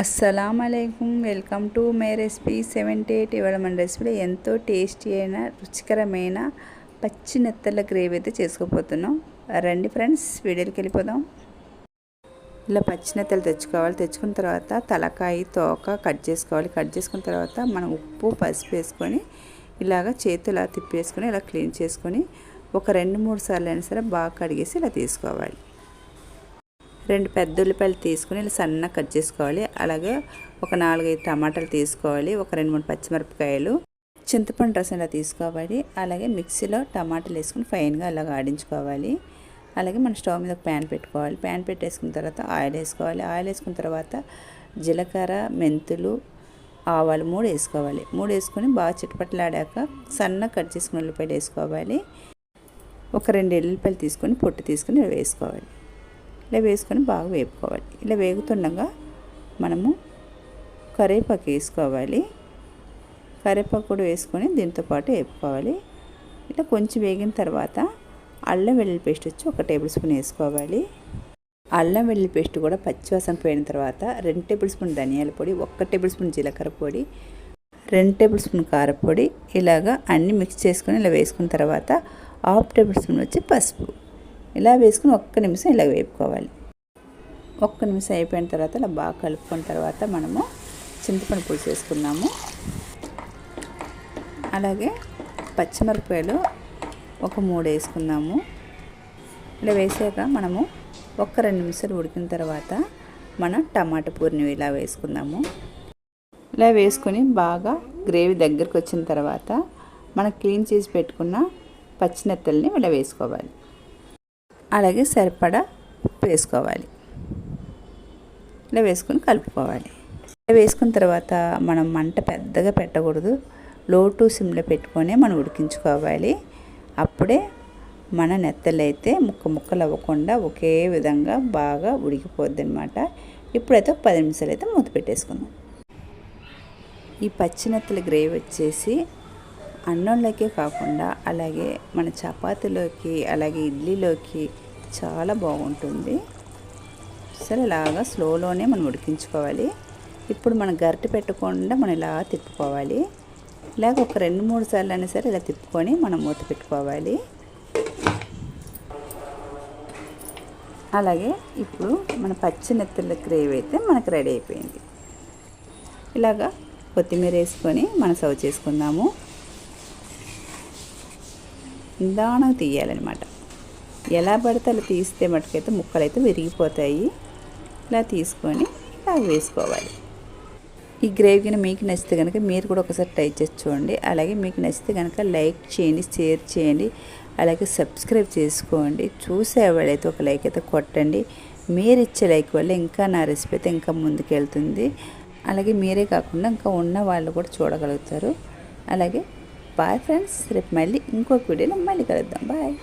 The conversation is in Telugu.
అస్సలం అయికం welcome to my recipe seventy eight. ఇవాళ మన రెసిపీలో ఎంతో టేస్టీ అయిన రుచికరమైన పచ్చి నెత్తల గ్రేవీ అయితే చేసుకోపోతున్నాం రండి ఫ్రెండ్స్ వీడియోకి వెళ్ళిపోదాం. ఇలా పచ్చి నెత్తలు తెచ్చుకోవాలి. తెచ్చుకున్న తర్వాత తలకాయ తోక కట్ చేసుకోవాలి. కట్ చేసుకున్న తర్వాత మనం ఉప్పు పసుపు వేసుకొని ఇలాగ చేతులు తిప్పేసుకొని ఇలా క్లీన్ చేసుకొని ఒక రెండు మూడు సార్లు అయినా సరే బాగా కడిగేసి ఇలా తీసుకోవాలి. రెండు పెద్ద ఉల్లిపాయలు తీసుకుని ఇలా సన్నగా కట్ చేసుకోవాలి. అలాగే ఒక నాలుగైదు టమాటాలు తీసుకోవాలి. ఒక రెండు మూడు పచ్చిమిరపకాయలు చింతపండు రసం ఇలా తీసుకోవాలి. అలాగే మిక్సీలో టమాటాలు వేసుకుని ఫైన్గా అలాగ ఆడించుకోవాలి. అలాగే మన స్టవ్ మీద ఒక ప్యాన్ పెట్టుకోవాలి. ప్యాన్ పెట్టేసుకున్న తర్వాత ఆయిల్ వేసుకోవాలి. ఆయిల్ వేసుకున్న తర్వాత జీలకర్ర మెంతులు ఆవాలు మూడు వేసుకోవాలి. మూడు వేసుకొని బాగా చిట్టుపట్లాడాక సన్న కట్ చేసుకుని ఉల్లిపాయలు వేసుకోవాలి. ఒక రెండు ఎల్లిపాయలు తీసుకొని పొట్టు తీసుకొని వేసుకోవాలి. ఇలా వేసుకొని బాగా వేపుకోవాలి. ఇలా వేగుతుండగా మనము కరేపాకు వేసుకోవాలి. కరేపాకు కూడా వేసుకొని దీంతో పాటు వేపుకోవాలి. ఇట్లా కొంచెం వేగిన తర్వాత అల్లం వెల్లుల్లి పేస్ట్ వచ్చి ఒక టేబుల్ స్పూన్ వేసుకోవాలి. అల్లం వెల్లుల్లి పేస్ట్ కూడా పచ్చివాసన పోయిన తర్వాత రెండు టేబుల్ స్పూన్ ధనియాల పొడి ఒక్క టేబుల్ స్పూన్ జీలకర్ర పొడి రెండు టేబుల్ స్పూన్ కారపొడి ఇలాగా అన్నీ మిక్స్ చేసుకొని ఇలా వేసుకున్న తర్వాత హాఫ్ టేబుల్ స్పూన్ వచ్చి పసుపు. ఇలా వేసుకుని ఒక్క నిమిషం ఇలా వేపుకోవాలి. ఒక్క నిమిషం అయిపోయిన తర్వాత ఇలా బాగా కలుపుకున్న తర్వాత మనము చింతపండు పులుసు వేసుకున్నాము. అలాగే పచ్చిమిరపకాయలు ఒక మూడు వేసుకున్నాము. ఇలా వేసాక మనము ఒక్క రెండు నిమిషాలు ఉడికిన తర్వాత మన టమాటా పూరిని ఇలా వేసుకుందాము. ఇలా వేసుకొని బాగా గ్రేవీ దగ్గరికి వచ్చిన తర్వాత మనం క్లీన్ చేసి పెట్టుకున్న పచ్చినెత్తల్ని ఇలా వేసుకోవాలి. అలాగే సరిపడా ఉప్పు వేసుకోవాలి. ఇలా వేసుకొని కలుపుకోవాలి. ఇలా వేసుకున్న తర్వాత మనం మంట పెద్దగా పెట్టకూడదు. లో టు సిమ్లో పెట్టుకొని మనం ఉడికించుకోవాలి. అప్పుడే మన నెత్తలు అయితే ముక్క ముక్కలు అవ్వకుండా ఒకే విధంగా బాగా ఉడికిపోద్ది అనమాట ఇప్పుడైతే పది నిమిషాలు అయితే మూత పెట్టేసుకుందాం. ఈ పచ్చి నెత్తల గ్రేవీ వచ్చేసి అన్నంలోకే కాకుండా అలాగే మన చపాతీలోకి అలాగే ఇడ్లీలోకి చాలా బాగుంటుంది. సరే ఇలాగా స్లోలోనే మనం ఉడికించుకోవాలి. ఇప్పుడు మనం గరిటె పెట్టకుండా మనం ఇలా తిప్పుకోవాలి. ఇలాగ ఒక రెండు మూడు సార్లు అయినా సరే ఇలా తిప్పుకొని మనం మూత పెట్టుకోవాలి. అలాగే ఇప్పుడు మన పచ్చి నెత్తల గ్రేవీ అయితే మనకు రెడీ అయిపోయింది. ఇలాగా కొత్తిమీర వేసుకొని మనం సర్వ్ చేసుకుందాము. నిదానంగా తీయాలన్నమాట. ఎలా పడితే అలా తీస్తే మటుకైతే ముక్కలు అయితే విరిగిపోతాయి. ఇలా తీసుకొని ఇలా వేసుకోవాలి. ఈ గ్రేవీ మీకు నచ్చితే కనుక మీరు కూడా ఒకసారి ట్రై చేసి చూడండి. అలాగే మీకు నచ్చితే కనుక లైక్ చేయండి షేర్ చేయండి. అలాగే సబ్స్క్రైబ్ చేసుకోండి. చూసే వాళ్ళైతే ఒక లైక్ అయితే కొట్టండి. మీరు ఇచ్చే లైక్ వల్ల ఇంకా నా రెసిపీ అయితే ఇంకా ముందుకెళ్తుంది. అలాగే మీరే కాకుండా ఇంకా ఉన్న వాళ్ళు కూడా చూడగలుగుతారు. అలాగే బాయ్ ఫ్రెండ్స్ రేపు మళ్ళీ ఇంకొక వీడియోలో మళ్ళీ కలుద్దాం. బాయ్.